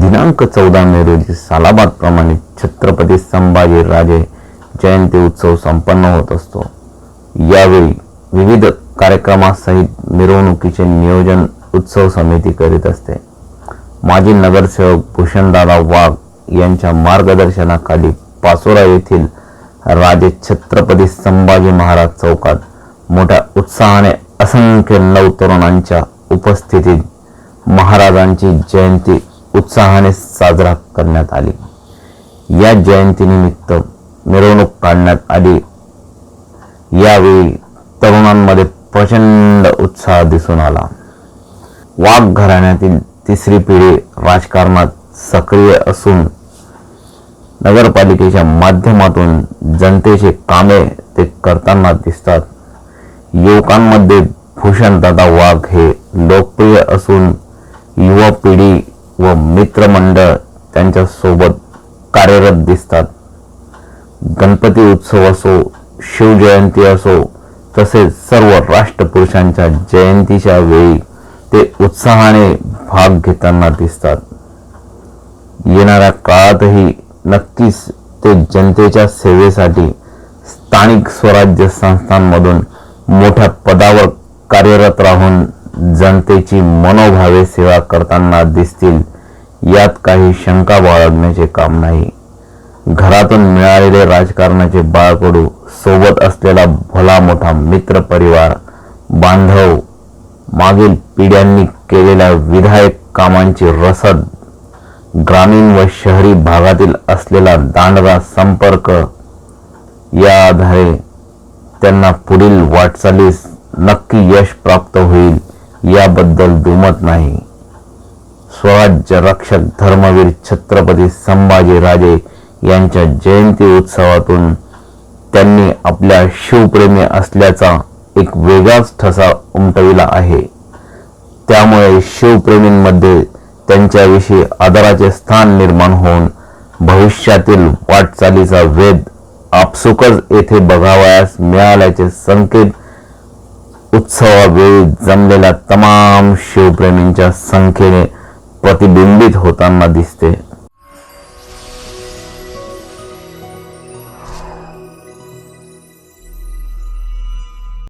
दिनांक चौदा मे रोजी सालाबाद प्रमाणे छत्रपती संभाजी राजे जयंती उत्सव संपन्न होत असतो. यावेळी विविध कार्यक्रमासहित मिरवणुकीचे नियोजन उत्सव समिती करीत असते. माजी नगरसेवक भूषणदादा वाघ यांच्या मार्गदर्शनाखाली पाचोरा येथील राजे छत्रपती संभाजी महाराज चौकात मोठ्या उत्साहाने असंख्य नव तरुणांच्या उपस्थितीत महाराजांची जयंती उत्साहाने साजरा करण्यात आली. या जयंतीनिमित्त मिरवणूक काढण्यात आली. यावेळी तरुणांमध्ये प्रचंड उत्साह दिसून आला. वाघ घराण्यातील तिसरी पिढी राजकारणात सक्रिय असून नगरपालिकेच्या माध्यमातून जनतेचे कामे ते करताना दिसतात. युवकांमध्ये भूषणदादा वाघ हे लोकप्रिय असून युवा पिढी व मित्रमंडळ त्यांच्यासोबत कार्यरत दिसतात. गणपती उत्सव असो शिवजयंती असो तसेच सर्व राष्ट्रपुरुषांच्या जयंतीच्या वेळी ते उत्साहाने भाग घेताना दिसतात. येणाऱ्या काळातही नक्कीच ते जनतेच्या सेवेसाठी स्थानिक स्वराज्य संस्थांमधून मोठ्या पदावर कार्यरत राहून जनतेची मनोभावे सेवा करताना दिसतील यात काही शंका बाळगण्याचे काम नाही. घरातून मिळालेले राजकारणाचे बाळकडू सोबत असलेला भला मोठा मित्र परिवार बांधव मागील पिढ्यांनी केलेल्या विधायक कामांची रसद ग्रामीण व शहरी भागातील असलेला दांडगा संपर्क या आधारे त्यांना पुढील वाटचालीस नक्की यश प्राप्त होईल. याबद्दल दुमत नाही. स्वराज्य रक्षक धर्मवीर छत्रपती संभाजी राजे यांच्या जयंती उत्सवातून त्यांनी आपल्या शिवप्रेमी असल्याचा एक वेगळाच ठसा उमटविला आहे. त्यामुळे शिवप्रेमींमध्ये त्यांच्याविषयी आदराचे स्थान निर्माण होऊन भविष्यातील वाटचालीचा वेध आपसुकच येथे बघावयास मिळाल्याचे संकेत उत्सवावेळी जमलेल्या तमाम शिवप्रेमींच्या संख्येने प्रतिबिंबित होताना दिसते.